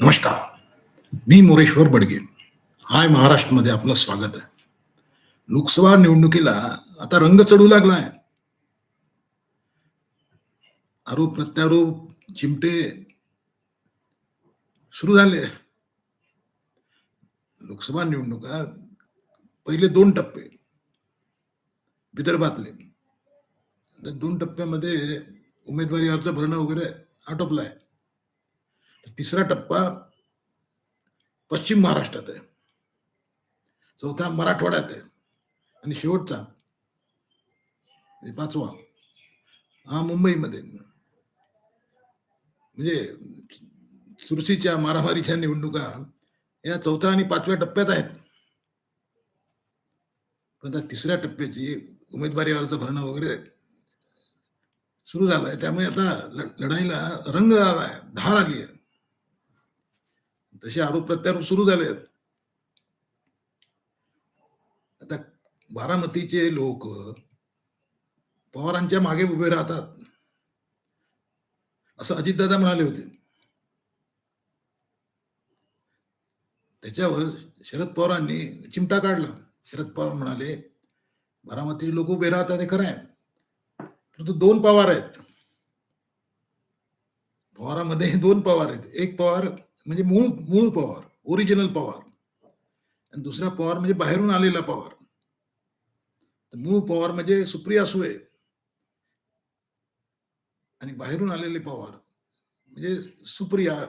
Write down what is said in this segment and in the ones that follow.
नमस्कार. मी मोरेश्वर बडगे. हाय महाराष्ट्रमध्ये आपलं स्वागत आहे. लोकसभा निवडणुकीला आता रंग चढू लागलाय. आरोप प्रत्यारोप चिमटे सुरू झाले. लोकसभा निवडणुका पहिले दोन टप्पे विदर्भातले. दोन टप्प्यामध्ये उमेदवारी अर्ज भरणं वगैरे आटोपलाय. तिसरा टप्पा पश्चिम महाराष्ट्रात आहे. चौथा मराठवाड्यात आहे. आणि शेवटचा म्हणजे पाचवा हा मुंबईमध्ये. म्हणजे चुरशीच्या मारामारीच्या निवडणुका या चौथ्या आणि पाचव्या टप्प्यात आहेत. पण त्या तिसऱ्या टप्प्याची उमेदवारी अर्ज भरणं वगैरे सुरू झालाय. त्यामुळे आता लढाईला रंग आला आहे धार आली आहे तसे आरोप प्रत्यारोप सुरू झाले आहेत आता बारामतीचे लोक पवारांच्या मागे उभे राहतात. असं अजितदादा म्हणाले होते. त्याच्यावर शरद पवारांनी चिमटा काढला. शरद पवार म्हणाले बारामतीचे लोक उभे राहतात हे खरं आहे परंतु दोन पवार आहेत. पवारामध्ये दोन पवार आहेत. एक पवार म्हणजे मूळ मूळ पवार ओरिजिनल पवार. आणि दुसरा पवार म्हणजे बाहेरून आलेला पवार. तर मूळ पवार म्हणजे सुप्रिया सुळे. आणि बाहेरून आलेले पवार म्हणजे सुप्रिया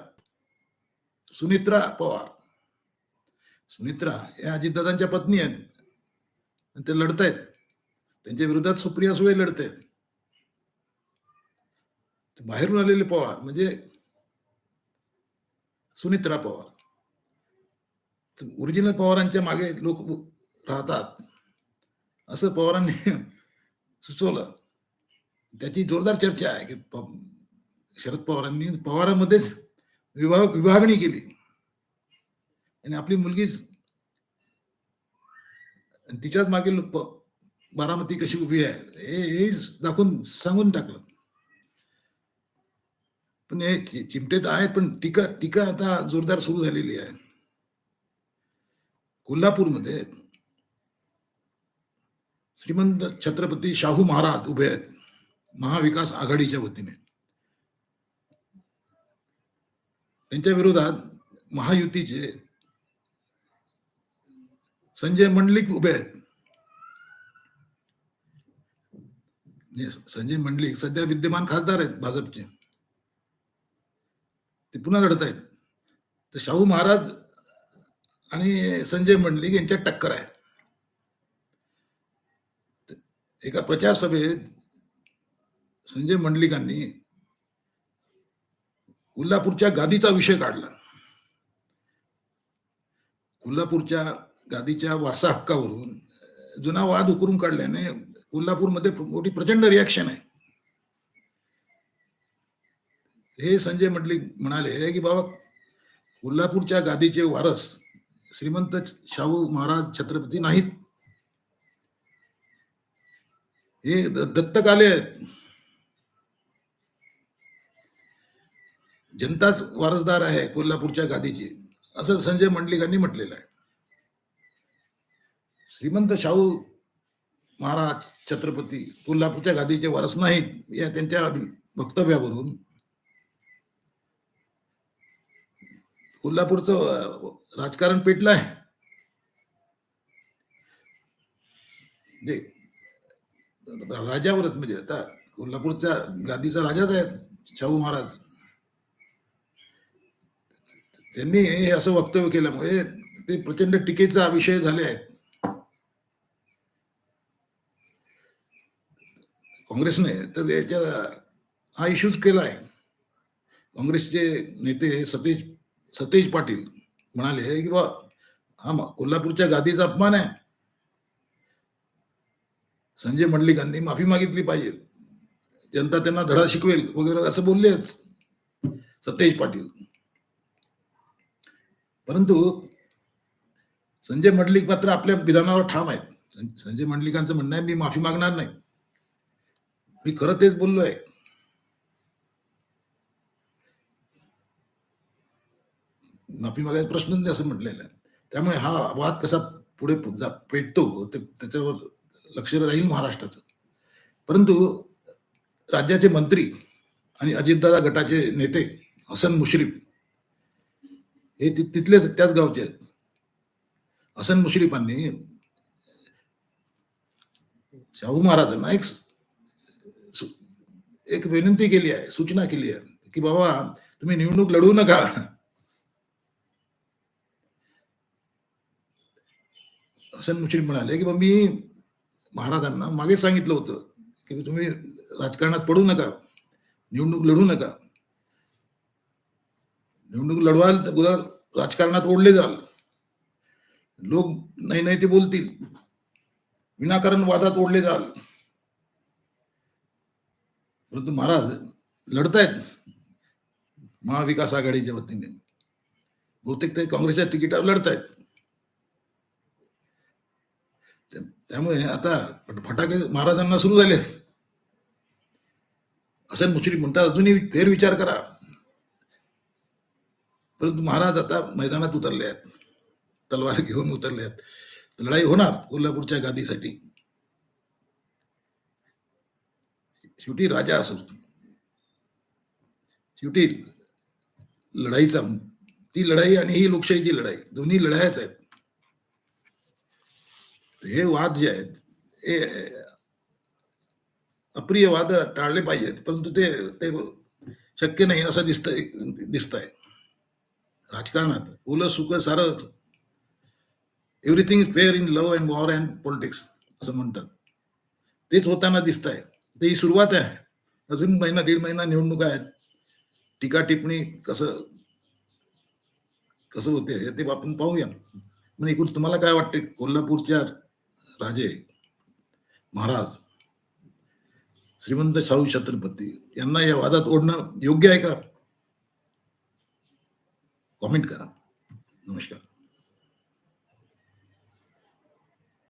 सुनित्रा पवार. सुनित्रा या अजितदादांच्या पत्नी आहेत. आणि ते लढतायत. त्यांच्या विरोधात सुप्रिया सुळे लढते बाहेरून आलेले पवार म्हणजे सुनित्रा पवार. ओरिजिनल पवारांच्या मागे लोक राहतात. असं पवारांनी सुचवलं. त्याची जोरदार चर्चा आहे की शरद पवारांनी पवारामध्येच विभाग विभागणी केली. आणि आपली मुलगीच तिच्याच मागे प- बारामती कशी उभी आहे हे हे दाखवून सांगून टाकलं. पण हे चिमटे तर आहेत पण टीका टीका आता जोरदार सुरू झालेली आहे. कोल्हापूरमध्ये श्रीमंत छत्रपती शाहू महाराज उभे आहेत महाविकास आघाडीच्या वतीने. त्यांच्या विरोधात महायुतीचे संजय मंडलिक उभे आहेत. संजय मंडलिक सध्या विद्यमान खासदार आहेत भाजपचे. ते पुन्हा लढत आहेत. तर शाहू महाराज आणि संजय मंडलिक यांच्यात टक्कर आहे. एका प्रचार सभेत संजय मंडलिकांनी कोल्हापूरच्या गादीचा विषय काढला. कोल्हापूरच्या गादीच्या वारसा हक्कावरून जुना वाद उकरून काढल्याने कोल्हापूरमध्ये मोठी प्रचंड रिॲक्शन आहे. हे संजय मंडलिक म्हणाले की बाबा कोल्हापूरच्या गादीचे वारस श्रीमंत शाहू महाराज छत्रपती नाहीत. हे दत्तक आले आहेत. जनताच वारसदार आहे कोल्हापूरच्या गादीची असं संजय मंडलिकांनी म्हटलेलं आहे. श्रीमंत शाहू महाराज छत्रपती कोल्हापूरच्या गादीचे वारस नाहीत या त्यांच्या वक्तव्यावरून कोल्हापूरचं राजकारण पेटलं आहे. म्हणजे, राजावरच म्हणजे आता कोल्हापूरच्या गादीचा राजाच आहे शाहू महाराज. त्यांनी हे असं वक्तव्य केल्यामुळे ते प्रचंड टीकेचा विषय झाले आहेत. काँग्रेसने तर याच्या हा इश्यूज केला आहे. काँग्रेसचे नेते सतीश सतेज पाटील म्हणाले की बा हा मग कोल्हापूरच्या गादीचा अपमान आहे. संजय मंडलिकांनी माफी मागितली पाहिजे. जनता त्यांना धडा शिकवेल वगैरे असं बोललेच सतेज पाटील. परंतु संजय मंडलिक मात्र आपल्या विधानावर ठाम आहेत. संजय मंडलिकांचं म्हणणं आहे मी माफी मागणार नाही. मी खरं तेच बोललो आहे माफी मागायचा प्रश्नच नाही असं म्हटलेलं आहे. त्यामुळे हा वाद कसा पुढे जा पेटतो ते त्याच्यावर लक्ष राहील महाराष्ट्राचं. परंतु राज्याचे मंत्री आणि अजितदादा गटाचे नेते हसन मुश्रीफ हे तिथलेच त्याच गावचे आहेत. हसन मुश्रीफांनी शाहू महाराजांना एक एक विनंती केली आहे सूचना केली आहे की बाबा तुम्ही निवडणूक लढवू नका. हसन मुश्रीफ म्हणाले की बा मी महाराजांना मागे सांगितलं होतं की तुम्ही राजकारणात पडू नका निवडणूक लढू नका. निवडणूक लढवाल तर उद्या राजकारणात ओढले जाल. लोक नाही नाही ते बोलतील. विनाकारण वादात ओढले जाल. परंतु महाराज लढतायत महाविकास आघाडीच्या वतीने. बहुतेक ते काँग्रेसच्या तिकिटावर लढतायत. त्यामुळे आता फटाके महाराजांना सुरू झाले हसन मुश्रीफ म्हणतात अजूनही फेरविचार करा. परंतु महाराज आता मैदानात उतरले आहेत. तलवार घेऊन उतरले आहेत. लढाई होणार कोल्हापूरच्या गादीसाठी. शेवटी राजा असो. शेवटी लढाईचा ती लढाई आणि ही लोकशाहीची लढाई दोन्ही लढायाच आहेत. हे वाद जे आहेत हे अप्रिय वाद टाळले पाहिजेत परंतु ते ते शक्य नाही असं दिसतंय दिसतंय. राजकारणात ओलं सुख सारं everything is fair in love and war and politics असं म्हणतात. तेच होताना दिसत आहे ते ही सुरुवात आहे. अजून महिना दीड महिना निवडणुका आहेत. टीका टिप्पणी कसं कसं होते हे ते आपण पाहूया. मग एकूण तुम्हाला काय वाटते? कोल्हापूरच्या राजे महाराज श्रीमंत शाहू छत्रपती यांना या वादात ओढणं योग्य आहे का? कॉमेंट करा. नमस्कार.